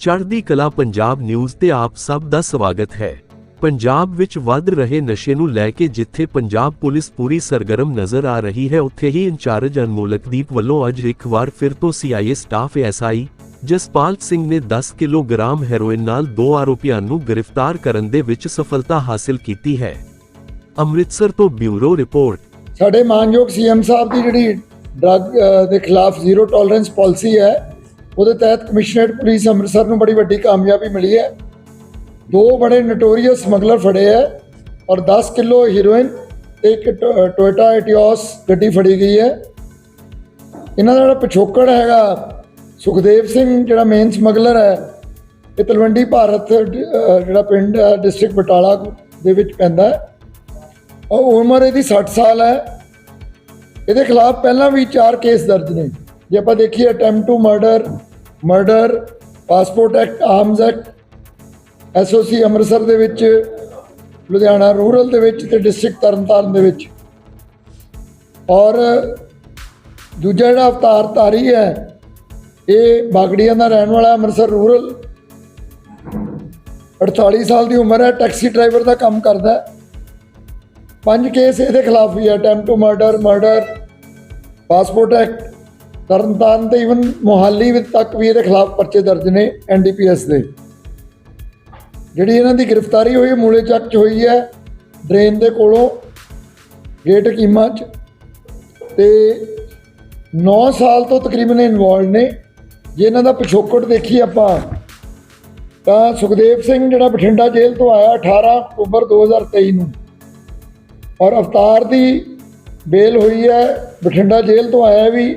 ਚੜ੍ਹਦੀ ਕਲਾ ਪੰਜਾਬ ਨਿਊਜ਼ ਤੇ ਆਪ ਸਭ ਦਾ ਸਵਾਗਤ ਹੈ। ਪੰਜਾਬ ਵਿੱਚ ਵੱਧ ਰਹੇ ਨਸ਼ੇ ਨੂੰ ਲੈ ਕੇ ਜਿੱਥੇ ਪੰਜਾਬ ਪੁਲਿਸ ਪੂਰੀ ਸਰਗਰਮ ਨਜ਼ਰ ਆ ਰਹੀ ਹੈ, ਉੱਥੇ ਹੀ ਇੰਚਾਰਜ ਅਨਮੋਲਕਦੀਪ ਵੱਲੋਂ ਅੱਜ ਇੱਕ ਵਾਰ ਫਿਰ ਤੋਂ CIA staff SI Jaspal Singh ਨੇ 10 ਕਿਲੋਗ੍ਰਾਮ ਹੈਰੋਇਨ ਨਾਲ ਦੋ ਆਰੋਪੀਆਂ ਨੂੰ ਗ੍ਰਿਫਤਾਰ ਕਰਨ ਦੇ ਵਿੱਚ ਸਫਲਤਾ ਹਾਸਲ ਕੀਤੀ ਹੈ। ਅੰਮ੍ਰਿਤਸਰ ਤੋਂ ਬਿਊਰੋ ਰਿਪੋਰਟ। ਸਾਡੇ ਮਾਨਯੋਗ ਸੀਐਮ ਸਾਹਿਬ ਦੀ ਜਿਹੜੀ ਡਰੱਗ ਦੇ ਖਿਲਾਫ ਜ਼ੀਰੋ ਟੋਲਰੈਂਸ ਪਾਲਿਸੀ ਹੈ ਉਹਦੇ ਤਹਿਤ ਕਮਿਸ਼ਨਰੇਟ ਪੁਲਿਸ ਅੰਮ੍ਰਿਤਸਰ ਨੂੰ ਬੜੀ ਵੱਡੀ ਕਾਮਯਾਬੀ ਮਿਲੀ ਹੈ। ਦੋ ਬੜੇ ਨਟੋਰੀਅਸ ਸਮਗਲਰ ਫੜੇ ਹੈ ਔਰ 10 ਕਿਲੋ ਹੀਰੋਇਨ ਤੇ ਇੱਕ ਟੋ- ਟੋਇਟਾ ਐਟੀਓਸ ਗੱਡੀ ਫੜੀ ਗਈ ਹੈ। ਇਹਨਾਂ ਦਾ ਜਿਹੜਾ ਪਿਛੋਕੜ ਹੈਗਾ, ਸੁਖਦੇਵ ਸਿੰਘ ਜਿਹੜਾ ਮੇਨ ਸਮਗਲਰ ਹੈ, ਇਹ ਤਲਵੰਡੀ ਭਾਰਤ ਜਿਹੜਾ ਪਿੰਡ ਹੈ ਡਿਸਟ੍ਰਿਕਟ ਬਟਾਲਾ ਦੇ ਵਿੱਚ ਪੈਂਦਾ ਹੈ। ਉਹ ਉਮਰ ਇਹਦੀ 60 ਸਾਲ ਹੈ। ਇਹਦੇ ਖਿਲਾਫ ਪਹਿਲਾਂ ਵੀ ਚਾਰ ਕੇਸ ਦਰਜ ਨੇ। ਜੇ ਆਪਾਂ ਦੇਖੀਏ attempt to murder murder, passport act arms act SOC Amritsar ਦੇ ਵਿੱਚ, ਲੁਧਿਆਣਾ ਰੂਰਲ ਦੇ ਵਿੱਚ ਤੇ ਡਿਸਟ੍ਰਿਕਟ ਤਰਨਤਾਰਨ ਦੇ ਵਿੱਚ। ਔਰ ਦੂਜਾ ਜਿਹੜਾ ਅਵਤਾਰ ਧਾਰੀ ਹੈ, ਇਹ ਬਾਗੜੀਆਂ ਦਾ ਰਹਿਣ ਵਾਲਾ ਅੰਮ੍ਰਿਤਸਰ ਰੂਰਲ। 48 ਸਾਲ ਦੀ ਉਮਰ ਹੈ, ਟੈਕਸੀ ਡਰਾਈਵਰ ਦਾ ਕੰਮ ਕਰਦਾ ਹੈ। ਪੰਜ ਕੇਸ ਇਹਦੇ ਖਿਲਾਫ ਵੀ ਹੈ, attempt to murder murder, passport act Tarn Taran ਤੇ ਇਵਨ ਮੋਹਾਲੀ ਵਿੱਚ ਤੱਕ ਵੀ ਇਹਦੇ ਖਿਲਾਫ ਪਰਚੇ ਦਰਜ ਨੇ ਐਨਡੀਪੀਐਸ ਦੇ। ਜਿਹੜੀ ਇਹਨਾਂ ਦੀ ਗ੍ਰਿਫਤਾਰੀ ਹੋਈ ਮੂਲੇ ਚੱਕ ਚ ਹੋਈ ਹੈ, ਡਰੇਨ ਦੇ ਕੋਲੋਂ, ਗੇਟ ਕੀਮਾ ਚ। ਤੇ 9 ਸਾਲ ਤੋਂ ਤਕਰੀਬਨ ਇਨਵੋਲਡ ਨੇ। ਜੇ ਇਹਨਾਂ ਦਾ ਪਿਛੋਕੜ ਦੇਖੀ ਆਪਾਂ, ਤਾਂ ਸੁਖਦੇਵ ਸਿੰਘ ਜਿਹੜਾ ਬਠਿੰਡਾ ਜੇਲ੍ਹ ਤੋਂ ਆਇਆ 18 ਅਕਤੂਬਰ 2023 ਨੂੰ, ਔਰ ਅਵਤਾਰ ਦੀ ਬੇਲ ਹੋਈ ਹੈ, ਬਠਿੰਡਾ ਜੇਲ੍ਹ ਤੋਂ ਆਇਆ ਵੀ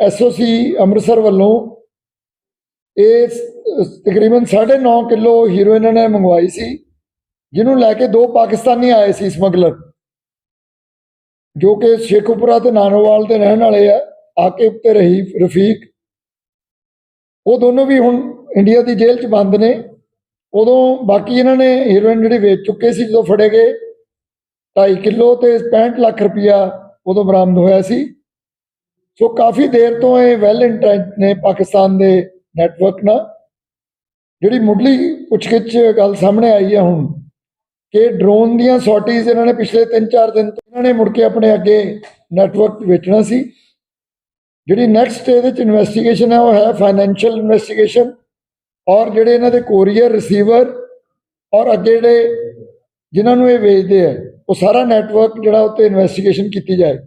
ਐਸਓਸੀ ਅੰਮ੍ਰਿਤਸਰ ਵੱਲੋਂ ਇਹ ਸ- ਤਕਰੀਬਨ 9.5 ਕਿਲੋ ਹੀਰੋਇਨ ਇਹਨਾਂ ਨੇ ਮੰਗਵਾਈ ਸੀ, ਜਿਹਨੂੰ ਲੈ ਕੇ ਦੋ ਪਾਕਿਸਤਾਨੀ ਆਏ ਸੀ ਸਮਗਲਰ, ਜੋ ਕਿ ਸ਼ੇਖੂਪੁਰਾ ਤੇ ਨਾਨੋਵਾਲ ਦੇ ਰਹਿਣ ਵਾਲੇ ਆ ਆਕਿਬ ਤੇ ਰਹੀਫ ਰਫੀਕ। ਉਹ ਦੋਨੋਂ ਵੀ ਹੁਣ ਇੰਡੀਆ ਦੀ ਜੇਲ੍ਹ 'ਚ ਬੰਦ ਨੇ। ਉਦੋਂ ਬਾਕੀ ਇਹਨਾਂ ਨੇ ਹੀਰੋਇਨ ਜਿਹੜੀ ਵੇਚ ਚੁੱਕੇ ਸੀ, ਜਦੋਂ ਫੜੇ ਗਏ 2.5 ਕਿਲੋ ਤੇ 65 ਲੱਖ ਰੁਪਇਆ ਉਦੋਂ ਬਰਾਮਦ ਹੋਇਆ ਸੀ। ਸੋ ਕਾਫੀ ਦੇਰ ਤੋਂ ਇਹ ਵੈਲ ਇੰਟੈਂਟ ਨੇ ਪਾਕਿਸਤਾਨ ਦੇ ਨੈਟਵਰਕ ਨਾਲ। ਜਿਹੜੀ ਮੁੱਢਲੀ ਪੁੱਛਗਿੱਛ ਗੱਲ ਸਾਹਮਣੇ ਆਈ ਹੈ ਹੁਣ, ਕਿ ਡਰੋਨ ਦੀਆਂ ਸੌਟੀਜ਼ ਇਹਨਾਂ ਨੇ ਪਿਛਲੇ 3-4 ਦਿਨ ਤੋਂ ਇਹਨਾਂ ਨੇ ਮੁੜ ਕੇ ਆਪਣੇ ਅੱਗੇ ਨੈਟਵਰਕ ਵੇਚਣਾ ਸੀ। ਜਿਹੜੀ ਨੈਕਸਟ ਇਹਦੇ ਚ ਇਨਵੈਸਟੀਗੇਸ਼ਨ ਹੈ, ਉਹ ਹੈ ਫਾਈਨੈਂਸ਼ੀਅਲ ਇਨਵੈਸਟੀਗੇਸ਼ਨ ਔਰ ਜਿਹੜੇ ਇਹਨਾਂ ਦੇ ਕੋਰੀਅਰ ਰਿਸੀਵਰ ਔਰ ਅੱਗੇ ਜਿਹੜੇ ਜਿਨ੍ਹਾਂ ਨੂੰ ਇਹ ਵੇਚਦੇ ਆ ਉਹ ਸਾਰਾ ਨੈਟਵਰਕ ਜਿਹੜਾ ਉੱਤੇ ਇਨਵੈਸਟੀਗੇਸ਼ਨ ਕੀਤੀ ਜਾਏ